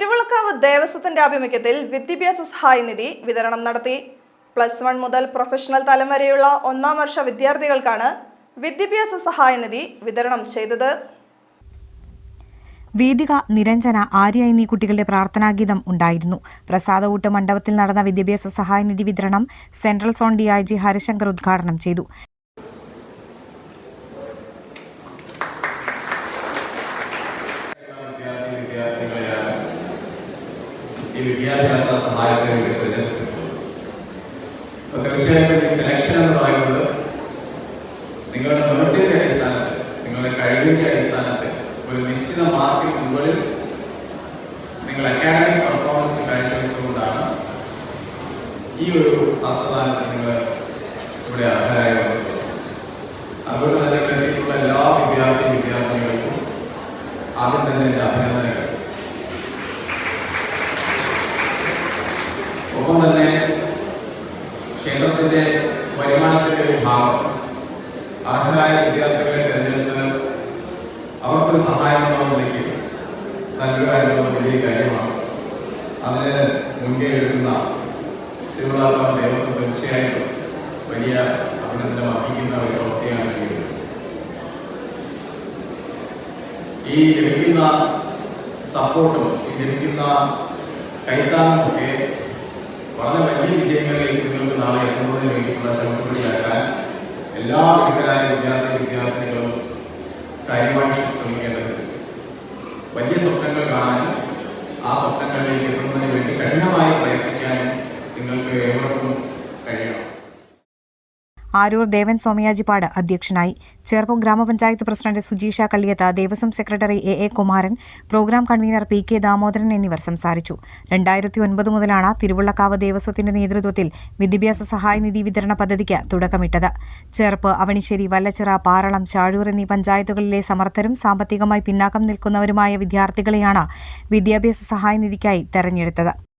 തിരുവിളക്കാവ് ദേവസ്വത്തിന്റെ ആഭിമുഖ്യത്തിൽ വിദ്യാഭ്യാസ സഹായനിധി വിതരണം നടത്തി. പ്ലസ് വൺ മുതൽ പ്രൊഫഷണൽ തലം വരെയുള്ള ഒന്നാം വർഷ വിദ്യാർത്ഥികൾക്കാണ് വിദ്യാഭ്യാസ സഹായനിധി വിതരണം ചെയ്തത്. വേദിക നിരഞ്ജന ആര്യ എന്നീ കുട്ടികളുടെ പ്രാർത്ഥനാഗീതം ഉണ്ടായിരുന്നു. പ്രസാദകൂട്ട് മണ്ഡപത്തിൽ നടന്ന വിദ്യാഭ്യാസ സഹായനിധി വിതരണം സെൻട്രൽ സോൺ ഡിഐജി ഹരിശങ്കർ ഉദ്ഘാടനം ചെയ്തു വിദ്യാർത്ഥി വിദ്യാർത്ഥികളെയാണ് ഈ വിദ്യാഭ്യാസ സഹായത്തിന് വിധത്തിൽ തീർച്ചയായിട്ടും ഈ സെലക്ഷൻ എന്ന് പറയുന്നത് നിങ്ങളുടെ മെറിറ്റിന്റെ അടിസ്ഥാനത്തിൽ നിങ്ങളുടെ കഴിവിന്റെ അടിസ്ഥാനത്തിൽ ഒരു നിശ്ചിത മാർക്കിന് മുകളിൽ നിങ്ങൾ അക്കാഡമിക് പെർഫോമൻസ് കാഴ്ചവെച്ചുകൊണ്ടാണ് ഈ ഒരു ഹസ്തദാനത്തിന് നിങ്ങൾ ഇവിടെ അർഹരായി വന്നിട്ടുള്ളത് അതുകൊണ്ട് തന്നെ ഇവിടെ എല്ലാ വിദ്യാർത്ഥി വിദ്യാർത്ഥികൾക്കും ആദ്യം തന്നെ എന്റെ അഭിനന്ദനങ്ങൾ. ഒപ്പം തന്നെ ക്ഷേത്രത്തിന്റെ വരുമാനത്തിന്റെ ഒരു ഭാഗം അർഹരായ വിദ്യാർത്ഥികളെ തിരഞ്ഞെടുത്ത് അവർക്കൊരു സഹായം എന്നുള്ള നിലയ്ക്ക് നൽകുക എന്നുള്ളത് വലിയ കാര്യമാണ്. അതിന് മുൻകൈ എടുക്കുന്ന തിരുവള്ളാപുരം ദേവസ്വം തീർച്ചയായിട്ടും വലിയ അഭിനന്ദനം അർഹിക്കുന്ന ഒരു പ്രവൃത്തിയാണ് ചെയ്യുന്നത്. ഈ ലഭിക്കുന്ന സപ്പോർട്ടും ഈ ലഭിക്കുന്ന കൈത്താങ്ങും ഒക്കെ വളരെ വലിയ വിജയങ്ങളിലേക്ക് നിങ്ങൾക്ക് നാളെ എത്തുന്നതിന് വേണ്ടിയിട്ടുള്ള ചവിട്ടുപടിയാക്കാൻ എല്ലാ മിടുക്കരായ വിദ്യാർത്ഥി വിദ്യാർത്ഥികളും കാര്യമായി ശ്രമിക്കേണ്ടതുണ്ട്. വലിയ സ്വപ്നങ്ങൾ കാണാനും ആ സ്വപ്നങ്ങളിലേക്ക് എത്തുന്നതിന് വേണ്ടി കഠിനമായി പ്രയത്നിക്കാനും നിങ്ങൾക്ക് ഏവർക്കും കഴിയണം. ആരൂർ ദേവൻ സോമയാജിപ്പാട് അധ്യക്ഷനായി. ചേർപ്പ് ഗ്രാമപഞ്ചായത്ത് president Sujeesha Kalliyath Devaswom secretary A A Kumaran programme convener P K Damodaran എന്നിവർ സംസാരിച്ചു. രണ്ടായിരത്തി ഒൻപത് മുതലാണ് തിരുവള്ളക്കാവ് ദേവസ്വത്തിന്റെ നേതൃത്വത്തിൽ വിദ്യാഭ്യാസ സഹായ നിധി വിതരണ പദ്ധതിക്ക് തുടക്കമിട്ടത്. ചേർപ്പ് അവണിശ്ശേരി വല്ലച്ചിറ പാറളം ചാഴൂർ എന്നീ പഞ്ചായത്തുകളിലെ സമർത്ഥരും സാമ്പത്തികമായി പിന്നാക്കം നിൽക്കുന്നവരുമായ വിദ്യാർത്ഥികളെയാണ് വിദ്യാഭ്യാസ സഹായ നിധിക്കായി തെരഞ്ഞെടുത്തത്.